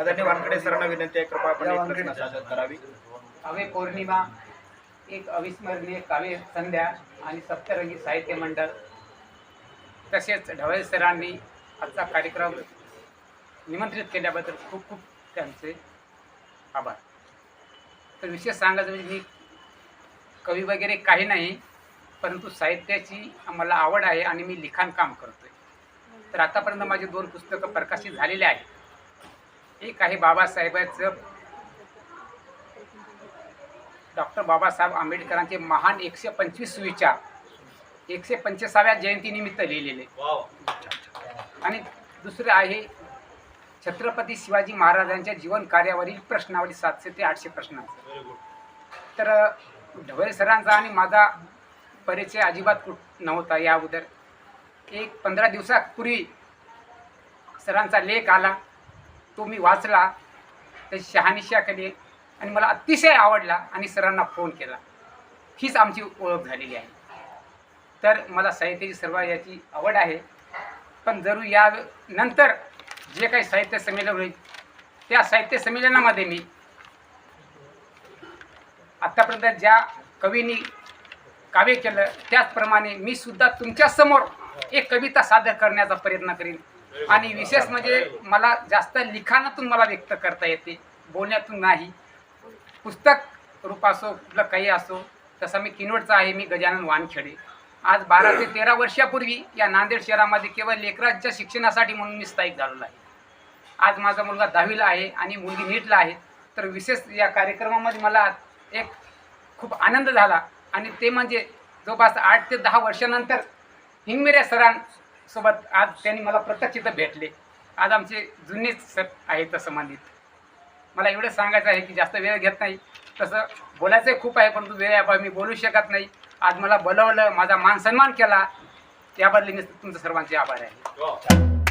आदरणीय वानखडे सरांना विनंती आहे. कृपा आपण एक प्रश्न सादर करावी. काव्य पौर्णिमा एक अविस्मरणीय काव्य संध्या आणि सप्तरंगी साहित्य मंडळ. तसेच ढवळे सरांनी आजचा कार्यक्रम निमंत्रित केल्याबद्दल खूप खूप त्यांचे आभार. तर विशेष सांगायचं म्हणजे मी कवी वगैरे काही नाही परंतु साहित्याची मला आवड आहे आणि मी लिखाण काम करतोय. तर आतापर्यंत माझी दोन पुस्तकं प्रकाशित झालेली आहेत. एक आहे बाबासाहेबांचं. डॉक्टर बाबासाहेब आंबेडकरांचे महान एकशे पंचवीस सुविचार एकशे पंचवीसाव्या जयंतीनिमित्त लिहिलेले. आणि दुसरे आहे छत्रपती शिवाजी महाराजांच्या जीवन कार्यावरील प्रश्नावली सातशे ते आठशे प्रश्नांचं. तर ढवळे सरांचा आणि माझा परिचय अजिबात कुठ नव्हता या अगोदर. एक पंधरा दिवसापूर्वी सरांचा लेख आला. तो मी वाचला त्याची शहानिशाकडे आणि मला अतिशय आवडला आणि सरांना फोन केला. हीच आमची ओळख झालेली आहे. तर मला साहित्याची सर्व याची आवड आहे. पण जरूर या नंतर जे काही साहित्य संमेलन होईल त्या साहित्य संमेलनामध्ये मी आत्तापर्यंत ज्या कवींनी काव्य केलं त्याचप्रमाणे मी सुद्धा तुमच्यासमोर एक कविता सादर करण्याचा प्रयत्न करीन. आणि विशेष म्हणजे मला जास्त लिखाणातून मला व्यक्त करता येते बोलण्यातून नाही. पुस्तक रूप असो कुठलं काही असो तसा मी किनवटचा आहे मी गजानन वानखेडे. आज बारा ते तेरा वर्षापूर्वी या नांदेड शहरामध्ये केवळ लेकरांच्या शिक्षणासाठी म्हणून मी स्थायिक झालेलो आहे. आज माझा मुलगा दहावीला आहे आणि मुलगी नीटला आहे. तर विशेष या कार्यक्रमामध्ये मला एक खूप आनंद झाला. आणि ते म्हणजे जवळपास आठ ते दहा वर्षानंतर हिंगमिरे सोबत आज त्यांनी मला प्रत्यक्ष इथं भेटले. आज आमचे जुनेच सर आहेत संबंधित मला एवढं सांगायचं आहे की जास्त वेळ घेत नाही. तसं बोलायचंही खूप आहे परंतु वेळ मी बोलू शकत नाही. आज मला बोलवलं माझा मान सन्मान केला. याबद्दल मी तुमचं सर्वांचे आभार आहे. हो.